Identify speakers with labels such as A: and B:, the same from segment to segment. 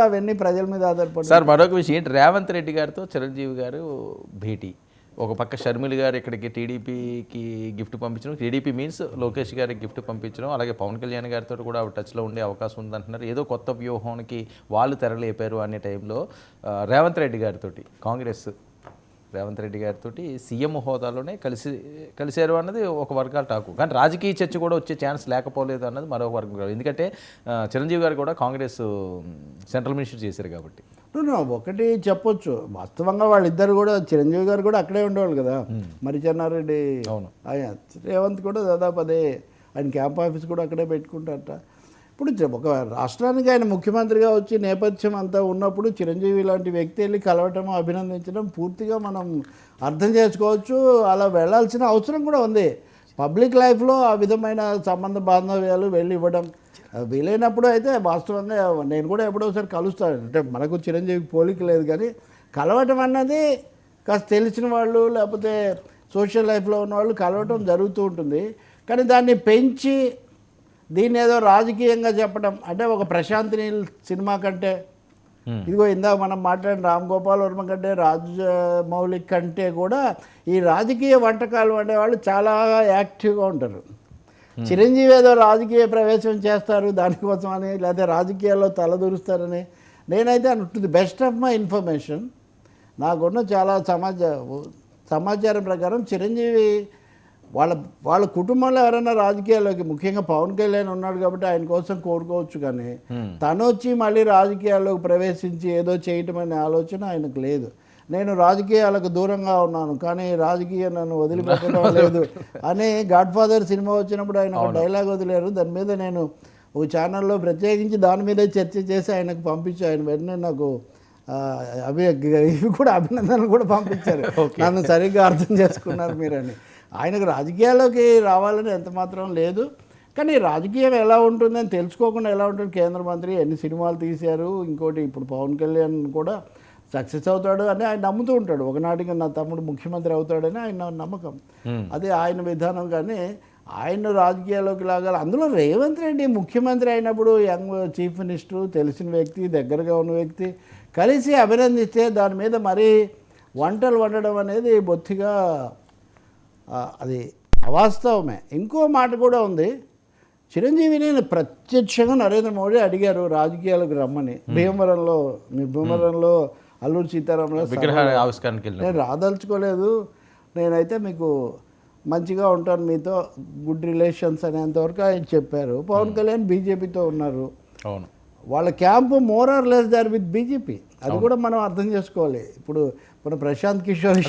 A: అవన్నీ ప్రజల మీద ఆధారపడి
B: సార్ మరొక విషయం ఏంటి? రేవంత్ రెడ్డి గారితో చిరంజీవి గారు భేటీ. ఒక పక్క షర్మిల గారు ఇక్కడికి టీడీపీకి గిఫ్ట్ పంపించడం టీడీపీ మీన్స్ లోకేష్ గారికి గిఫ్ట్ పంపించడం అలాగే పవన్ కళ్యాణ్ గారితో కూడా టచ్లో ఉండే అవకాశం ఉందంటున్నారు. ఏదో కొత్త వ్యూహానికి వాళ్ళు తెరలేపారు అనే టైంలో రేవంత్ రెడ్డి గారితో కాంగ్రెస్ రేవంత్ రెడ్డి గారితో సీఎం హోదాలోనే కలిసి కలిశారు అన్నది ఒక వర్గాల టాకు. కానీ రాజకీయ చర్చ కూడా వచ్చే ఛాన్స్ లేకపోలేదు అన్నది మరొక వర్గం ఎందుకంటే చిరంజీవి గారు కూడా కాంగ్రెస్ సెంట్రల్ మినిస్టర్ చేశారు కాబట్టి.
A: ఒకటి చెప్పొచ్చు. వాస్తవంగా వాళ్ళిద్దరు కూడా చిరంజీవి గారు కూడా అక్కడే ఉండేవాళ్ళు కదా. మరి చెన్నారెడ్డి
B: అవును.
A: ఆయన రేవంత్ కూడా దాదాపు అదే. ఆయన క్యాంప్ ఆఫీస్ కూడా అక్కడే పెట్టుకుంటారట. ఇప్పుడు ఒక రాష్ట్రానికి ఆయన ముఖ్యమంత్రిగా వచ్చి నేపథ్యం అంతా ఉన్నప్పుడు చిరంజీవి లాంటి వ్యక్తి వెళ్ళి కలవటం అభినందించడం పూర్తిగా మనం అర్థం చేసుకోవచ్చు. అలా వెళ్ళాల్సిన అవసరం కూడా ఉంది. పబ్లిక్ లైఫ్లో ఆ విధమైన సంబంధ బాంధవ్యాలు వెళ్ళి ఇవ్వడం వీలైనప్పుడు అయితే వాస్తవంగా నేను కూడా ఎప్పుడో ఒకసారి కలుస్తాను. అంటే మనకు చిరంజీవి పోలిక లేదు కానీ కలవటం అన్నది కాస్త తెలిసిన వాళ్ళు లేకపోతే సోషల్ లైఫ్లో ఉన్న వాళ్ళు కలవటం జరుగుతూ ఉంటుంది. కానీ దాన్ని పెంచి దీన్ని ఏదో రాజకీయంగా చెప్పడం అంటే ఒక ప్రశాంత్ నీల్ సినిమా కంటే. ఇదిగో ఇందాక మనం మాట్లాడిన రామ్ గోపాల్ వర్మ కంటే రాజమౌళి కంటే కూడా ఈ రాజకీయ వంటకాలు వండేవాళ్ళు చాలా యాక్టివ్గా ఉంటారు. చిరంజీవి ఏదో రాజకీయ ప్రవేశం చేస్తారు దానికోసం అని లేకపోతే రాజకీయాల్లో తలదూరుస్తారని. నేనైతే to the best of my information నాకున్న చాలా సమాచార సమాచారం ప్రకారం చిరంజీవి వాళ్ళ వాళ్ళ కుటుంబంలో ఎవరైనా రాజకీయాల్లోకి ముఖ్యంగా పవన్ కళ్యాణ్ ఉన్నాడు కాబట్టి ఆయన కోసం కోరుకోవచ్చు కానీ తను వచ్చి మళ్ళీ రాజకీయాల్లోకి ప్రవేశించి ఏదో చేయటం అనే ఆలోచన ఆయనకు లేదు. నేను రాజకీయాలకు దూరంగా ఉన్నాను కానీ రాజకీయం నన్ను వదిలిపెట్టడం లేదు అని గాడ్ ఫాదర్ సినిమా వచ్చినప్పుడు ఆయన ఒక డైలాగ్ వదిలేరు. దాని మీద నేను ఒక ఛానల్లో ప్రత్యేకించి దాని మీదే చర్చ చేసి ఆయనకు పంపించి. ఆయన వెంటనే నాకు అవి ఇవి కూడా అభినందనలు కూడా పంపించారు. నన్ను సరిగ్గా అర్థం చేసుకున్నారు మీరని. ఆయనకు రాజకీయాల్లోకి రావాలని ఎంత మాత్రం లేదు. కానీ రాజకీయం ఎలా ఉంటుందని తెలుసుకోకుండా ఎలా ఉంటుంది కేంద్ర మంత్రి ఎన్ని సినిమాలు తీశారు ఇంకోటి ఇప్పుడు పవన్ కళ్యాణ్ కూడా సక్సెస్ అవుతాడు అని ఆయన నమ్ముతూ ఉంటాడు. ఒకనాటికి నా తమ్ముడు ముఖ్యమంత్రి అవుతాడని ఆయన నమ్మకం. అదే ఆయన విధానం కానీ ఆయన రాజకీయాల్లోకి లాగాలి. అందులో రేవంత్ రెడ్డి ముఖ్యమంత్రి అయినప్పుడు యంగ్ చీఫ్ మినిస్టర్ తెలిసిన వ్యక్తి దగ్గరగా ఉన్న వ్యక్తి కలిసి అభినందిస్తే దాని మీద మరీ వంటలు వండడం అనేది బొత్తిగా అది అవాస్తవమే. ఇంకో మాట కూడా ఉంది. చిరంజీవిని ప్రత్యక్షంగా నరేంద్ర మోడీ అడిగారు రాజకీయాలకు రమ్మని. భీమవరంలో మీ భీమవరంలో అల్లూరు సీతారామరాజు
B: ఆవిష్కరణకి
A: నేను రాదలుచుకోలేదు. నేనైతే మీకు మంచిగా ఉంటాను మీతో గుడ్ రిలేషన్స్ అనేంతవరకు ఆయన చెప్పారు. పవన్ కళ్యాణ్ బీజేపీతో ఉన్నారు.
B: అవును.
A: వాళ్ళ camp more or less there with BJP. అది కూడా మనం అర్థం చేసుకోవాలి. ఇప్పుడు మన ప్రశాంత్ కిషోర్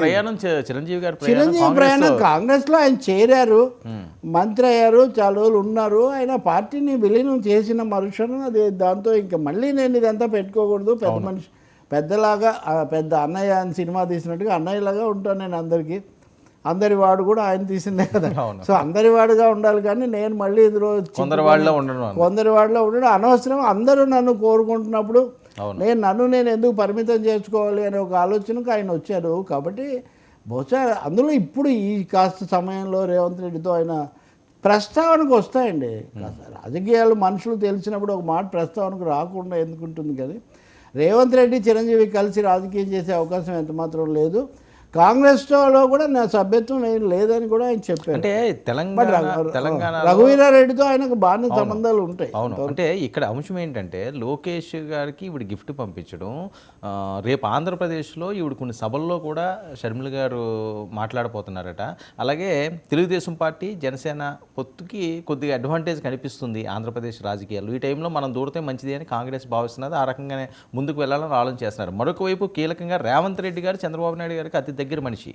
B: ప్రయాణం చిరంజీవి గారి ప్రయాణం
A: చిరంజీవి
B: కాంగ్రెస్
A: ప్రయాణం కాంగ్రెస్లో ఆయన చేరారు. మంత్రి అయ్యారు చాలా రోజులు ఉన్నారు. ఆయన పార్టీని విలీనం చేసిన మరుక్షణం అది దాంతో ఇంకా మళ్ళీ నేను ఇదంతా పెట్టుకోకూడదు. పెద్ద మనిషి పెద్దలాగా పెద్ద అన్నయ్య అని సినిమా తీసినట్టుగా అన్నయ్యలాగా ఉంటాను నేను అందరికీ. అందరి వాడు కూడా ఆయన తీసిందే కదా. సో అందరి వాడుగా ఉండాలి కానీ నేను మళ్ళీ ఇందులో
B: కొందరు వాళ్ళలో ఉండడం.
A: కొందరి వాడిలో ఉండడం అనవసరం. అందరూ నన్ను కోరుకుంటున్నప్పుడు. నేను నన్ను నేను ఎందుకు పరిమితం చేసుకోవాలి అనే ఒక ఆలోచనకు ఆయన వచ్చారు. కాబట్టి బహుశా అందులో ఇప్పుడు ఈ కాస్త సమయంలో రేవంత్ రెడ్డితో ఆయన ప్రస్తావనకు వస్తాయండి. రాజకీయాలు మనుషులు తెలిసినప్పుడు ఒక మాట ప్రస్తావనకు రాకుండా ఎందుకుంటుంది కానీ రేవంత్ రెడ్డి చిరంజీవి కలిసి రాజకీయం చేసే అవకాశం ఎంత మాత్రం లేదు. కాంగ్రెస్లో కూడా నా సభ్యత్వం ఏం లేదని కూడా ఆయన చెప్పారు.
B: అంటే తెలంగాణ తెలంగాణ
A: రఘువీరారెడ్డితో ఆయనకు బాగానే సంబంధాలు ఉంటాయి.
B: అవును. అంటే ఇక్కడ అంశం ఏంటంటే లోకేష్ గారికి ఈవిడ గిఫ్ట్ పంపించడం రేపు ఆంధ్రప్రదేశ్లో ఈవిడ కొన్ని సభల్లో కూడా షర్మిల గారు మాట్లాడబోతున్నారట. అలాగే తెలుగుదేశం పార్టీ జనసేన పొత్తుకి కొద్దిగా అడ్వాంటేజ్ కనిపిస్తుంది ఆంధ్రప్రదేశ్ రాజకీయాల్లో. ఈ టైంలో మనం దూరితే మంచిది అని కాంగ్రెస్ భావిస్తున్నది. ఆ రకంగానే ముందుకు వెళ్ళాలని ఆలోచన చేస్తున్నారు. మరొక వైపు కీలకంగా రేవంత్ రెడ్డి గారు చంద్రబాబు నాయుడు గారికి అతి దగ్గర మనిషి.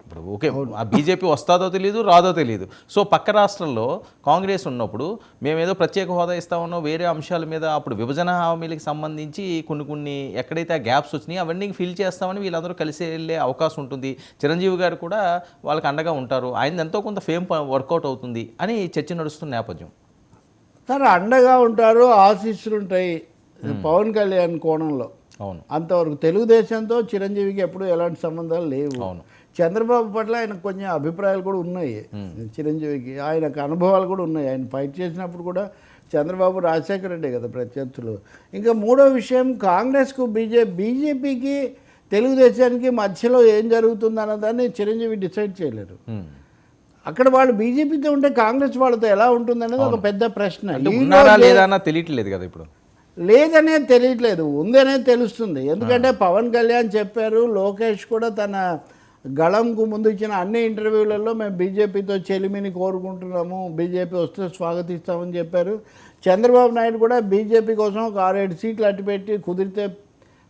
B: ఇప్పుడు ఓకే ఆ బీజేపీ వస్తాదో తెలియదు రాదో తెలియదు సో పక్క రాష్ట్రంలో కాంగ్రెస్ ఉన్నప్పుడు మేమేదో ప్రత్యేక హోదా ఇస్తామన్నో వేరే అంశాల మీద అప్పుడు విభజన హామీలకు సంబంధించి కొన్ని కొన్ని ఎక్కడైతే ఆ గ్యాప్స్ వచ్చినాయి అవన్నీ ఫిల్ చేస్తామని వీళ్ళందరూ కలిసి వెళ్ళే అవకాశం ఉంటుంది. చిరంజీవి గారు కూడా వాళ్ళకి అండగా ఉంటారు. ఆయన ఎంతో కొంత ఫేమ్ వర్కౌట్ అవుతుంది అని చర్చ నడుస్తున్న నేపథ్యం.
A: సరే అండగా ఉంటారు ఆశీస్సులు ఉంటాయి. పవన్ కళ్యాణ్ కోణంలో.
B: అవును.
A: అంతవరకు తెలుగుదేశంతో చిరంజీవికి ఎప్పుడు ఎలాంటి సంబంధాలు లేవు.
B: అవును.
A: చంద్రబాబు పట్ల ఆయనకు కొంచెం అభిప్రాయాలు కూడా ఉన్నాయి. చిరంజీవికి ఆయనకు అనుభవాలు కూడా ఉన్నాయి. ఆయన ఫైట్ చేసినప్పుడు కూడా చంద్రబాబు రాజశేఖర రెడ్డి కదా ప్రత్యర్థులు. ఇంకా మూడో విషయం కాంగ్రెస్కు బీజే బీజేపీకి తెలుగుదేశానికి మధ్యలో ఏం జరుగుతుంది అన్నదాన్ని చిరంజీవి డిసైడ్ చేయలేరు. అక్కడ వాళ్ళు బీజేపీతో ఉంటే కాంగ్రెస్ వాళ్ళతో ఎలా ఉంటుంది అనేది ఒక పెద్ద ప్రశ్న.
B: లేదా తెలియట్లేదు కదా ఇప్పుడు.
A: లేదనేది తెలియట్లేదు ఉందనేది తెలుస్తుంది. ఎందుకంటే పవన్ కళ్యాణ్ చెప్పారు లోకేష్ కూడా తన గళంకు ముందు ఇచ్చిన అన్ని ఇంటర్వ్యూలలో మేము బీజేపీతో చెలిమిని కోరుకుంటున్నాము బీజేపీ వస్తే స్వాగతిస్తామని చెప్పారు. చంద్రబాబు నాయుడు కూడా బీజేపీ కోసం ఒక ఆరేడు సీట్లు అట్టుపెట్టి కుదిరితే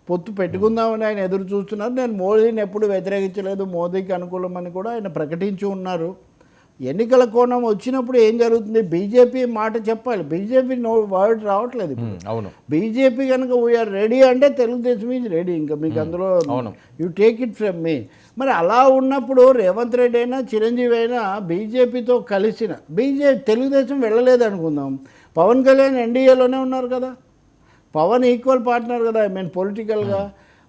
A: పొత్తు పెట్టుకుందామని ఆయన ఎదురు చూస్తున్నారు. నేను మోదీని ఎప్పుడు వ్యతిరేకించలేదు మోదీకి అనుకూలమని కూడా ఆయన ప్రకటించి ఉన్నారు. ఎన్నికల కోణం వచ్చినప్పుడు ఏం జరుగుతుంది? బీజేపీ మాట చెప్పాలి. బీజేపీ నో వర్డ్ రావట్లేదు
B: అవును.
A: బీజేపీ కనుక వీఆర్ రెడీ అంటే తెలుగుదేశం ఈజ్ రెడీ ఇంకా మీకు అందులో. You take it from me మరి అలా ఉన్నప్పుడు రేవంత్ రెడ్డి అయినా చిరంజీవి అయినా బీజేపీతో కలిసిన బీజేపీ తెలుగుదేశం వెళ్ళలేదు అనుకుందాం. పవన్ కళ్యాణ్ ఎన్డీఏలోనే ఉన్నారు కదా. పవన్ ఈక్వల్ పార్ట్నర్ కదా ఐ మీన్ పొలిటికల్గా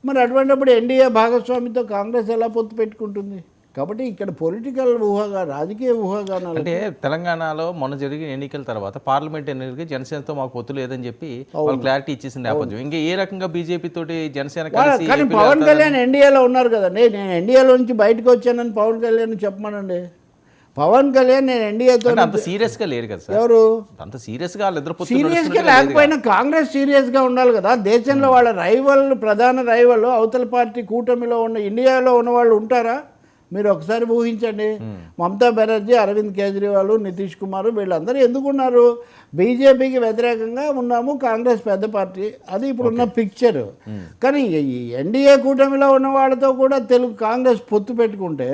A: మరి అటువంటిప్పుడు ఎన్డీఏ భాగస్వామితో కాంగ్రెస్ ఎలా పొత్తు పెట్టుకుంటుంది? కాబట్టి ఇక్కడ పొలిటికల్ ఊహగా రాజకీయ ఊహాగానాలు
B: అంటే తెలంగాణలో మొన్న జరిగిన ఎన్నికల తర్వాత పార్లమెంట్ ఎన్నికలకి జనసేనతో మాకు పొత్తు లేదని చెప్పి వాళ్ళు క్లారిటీ ఇచ్చేసిన నేపథ్యం. ఇంకా ఏ రకంగా బీజేపీ తోటి జనసేన
A: వాళ్ళ- కానీ పవన్ కళ్యాణ్ ఎన్డీఏలో ఉన్నారు కదండి నేను ఎన్డీఏలో నుంచి బయటకు వచ్చానని పవన్ కళ్యాణ్ చెప్పమనండి. పవన్ కళ్యాణ్ నేను ఎన్డీఏతో
B: అంత సీరియస్గా లేరు కదా
A: ఎవరు?
B: అంత
A: సీరియస్గా
B: నడుస్తున్నట్టుగా లేదుగా.
A: లేకపోయినా కాంగ్రెస్ సీరియస్గా ఉండాలి కదా. దేశంలో వాళ్ళ రైవల్ ప్రధాన రైవల్ అవతల పార్టీ కూటమిలో ఉన్న ఇండియాలో ఉన్న వాళ్ళు ఉంటారా? మీరు ఒకసారి ఊహించండి. మమతా బెనర్జీ అరవింద్ కేజ్రీవాల్ నితీష్ కుమార్ వీళ్ళందరూ ఎందుకున్నారు? బీజేపీకి వ్యతిరేకంగా ఉన్నాము కాంగ్రెస్ పెద్ద పార్టీ. అది ఇప్పుడున్న పిక్చర్. కానీ ఈ ఎన్డీఏ కూటమిలో ఉన్న వాళ్ళతో కూడా తెలుగు కాంగ్రెస్ పొత్తు పెట్టుకుంటే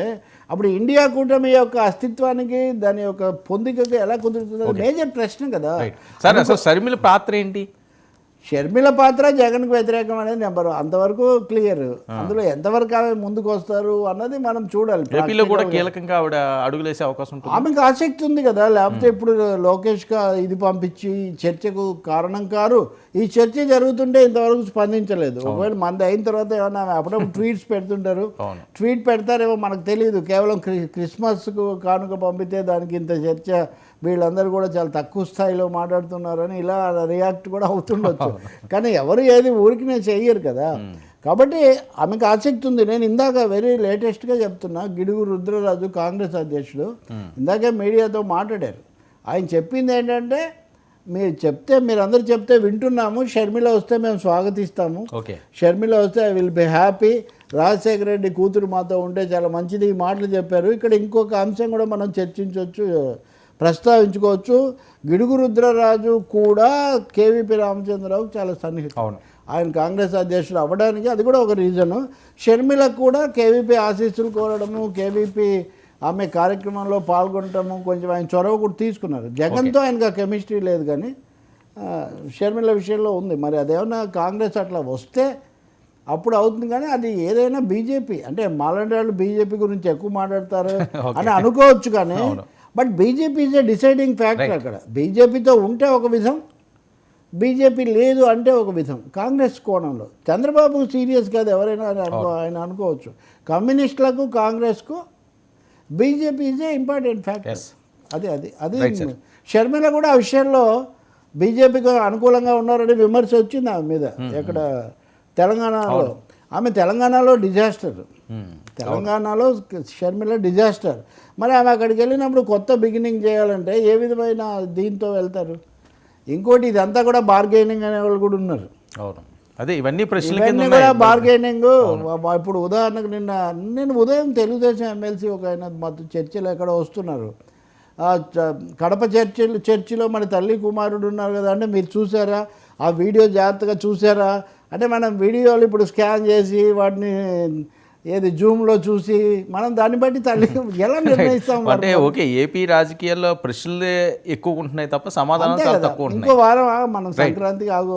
A: అప్పుడు ఇండియా కూటమి యొక్క అస్తిత్వానికి దాని యొక్క పొందికకు ఎలా కుదురుతుంది మేజర్ ప్రశ్న కదా.
B: సార్ అసలు షర్మిల పాత్ర ఏంటి?
A: షర్మిల పాత్ర జగన్కు వ్యతిరేకం అనేది నెంబర్. అంతవరకు క్లియర్. అందులో ఎంతవరకు ఆమె ముందుకు వస్తారు అన్నది మనం చూడాలి.
B: ఏపీలో కూడా కీలకంగా ఆవిడ అడుగులేసే అవకాశం ఉంటుంది.
A: ఆమెకు ఆసక్తి ఉంది కదా. లేకపోతే ఇప్పుడు లోకేష్ ఇది పంపించి చర్చకు కారణం కారు. ఈ చర్చ జరుగుతుంటే ఇంతవరకు స్పందించలేదు. ఒకవేళ మంది అయిన తర్వాత ఏమన్నా అప్పుడప్పుడు ట్వీట్స్ పెడుతుంటారు. ట్వీట్ పెడతారేమో మనకు తెలియదు కేవలం క్రి క్రిస్మస్కు కానుక పంపితే దానికి ఇంత చర్చ వీళ్ళందరూ కూడా చాలా తక్కువ స్థాయిలో మాట్లాడుతున్నారని ఇలా రియాక్ట్ కూడా అవుతుండొచ్చు. కానీ ఎవరు ఏది ఊరికి నేను చెయ్యరు కదా. కాబట్టి ఆమెకు ఆసక్తి ఉంది. నేను ఇందాక వెరీ లేటెస్ట్గా చెప్తున్నా గిడుగు రుద్రరాజు కాంగ్రెస్ అధ్యక్షుడు ఇందాకే మీడియాతో మాట్లాడారు. ఆయన చెప్పింది ఏంటంటే మీరు చెప్తే మీరందరూ చెప్తే వింటున్నాము షర్మిల వస్తే మేము స్వాగతిస్తాము.
B: ఓకే.
A: షర్మిల వస్తే I will be happy. Rajasekhara Reddy కూతురు మాతో ఉంటే చాలా మంచిది. ఈ మాటలు చెప్పారు. ఇక్కడ ఇంకొక అంశం కూడా మనం చర్చించవచ్చు ప్రస్తావించుకోవచ్చు. గిడుగు రుద్రరాజు కూడా కేవీపీ రామచంద్రరావు చాలా సన్నిహితం
B: అవును.
A: ఆయన కాంగ్రెస్ అధ్యక్షుడు అవ్వడానికి అది కూడా ఒక రీజను. షర్మిలకు కూడా కేవీపీ ఆశీస్సులు కోరడము కేవీపీ ఆమె కార్యక్రమంలో పాల్గొనటము కొంచెం ఆయన చొరవ కూడా తీసుకున్నారు. జగన్తో ఆయనకు ఆ కెమిస్ట్రీ లేదు కానీ షర్మిల విషయంలో ఉంది. మరి అదేమన్నా కాంగ్రెస్ అట్లా వస్తే అప్పుడు అవుతుంది కానీ అది ఏదైనా బీజేపీ అంటే మాలాంటి వాళ్ళు బీజేపీ గురించి ఎక్కువ మాట్లాడతారు అని అనుకోవచ్చు కానీ but BJP is a deciding factor అక్కడ. బీజేపీతో ఉంటే ఒక విధం బీజేపీ లేదు అంటే ఒక విధం. కాంగ్రెస్ కోణంలో. చంద్రబాబు సీరియస్ కాదు ఎవరైనా ఆయన అనుకోవచ్చు. కమ్యూనిస్టులకు కాంగ్రెస్కు BJP is a important factor. అది అది అది. షర్మిల కూడా ఆ విషయంలో బీజేపీకి అనుకూలంగా ఉన్నారని విమర్శ వచ్చింది ఆమె మీద. ఎక్కడ? తెలంగాణలో. ఆమె తెలంగాణలో డిజాస్టర్. తెలంగాణలో షర్మిల డిజాస్టర్. మరి ఆమె అక్కడికి వెళ్ళినప్పుడు కొత్త బిగినింగ్ చేయాలంటే ఏ విధమైన దీంతో వెళ్తారు? ఇంకోటి ఇదంతా కూడా బార్గెనింగ్ అనే వాళ్ళు కూడా ఉన్నారు.
B: అవును. అదే ఇవన్నీ ప్రశ్నల
A: కూడా బార్గెనింగ్. ఇప్పుడు ఉదాహరణకు నిన్న నేను ఉదయం తెలుగుదేశం ఎమ్మెల్సీ ఒక ఆయన మాతో చర్చలు ఎక్కడ వస్తున్నారు. కడప చర్చిలు చర్చిలో మన తల్లి కుమారుడు ఉన్నారు కదా అంటే మీరు చూసారా? ఆ వీడియో జాగ్రత్తగా చూసారా? అంటే మనం వీడియోలు ఇప్పుడు స్కాన్ చేసి వాటిని ఏది జూమ్లో చూసి మనం దాన్ని బట్టి తల్లి ఎలా నిర్ణయిస్తాం
B: అంటే ఓకే ఏపీ రాజకీయాల్లో ప్రశ్నలే ఎక్కువ ఉంటున్నాయి తప్ప సమాధానం తక్కువ
A: ఇంకో వారం మనం సంక్రాంతికి ఆగు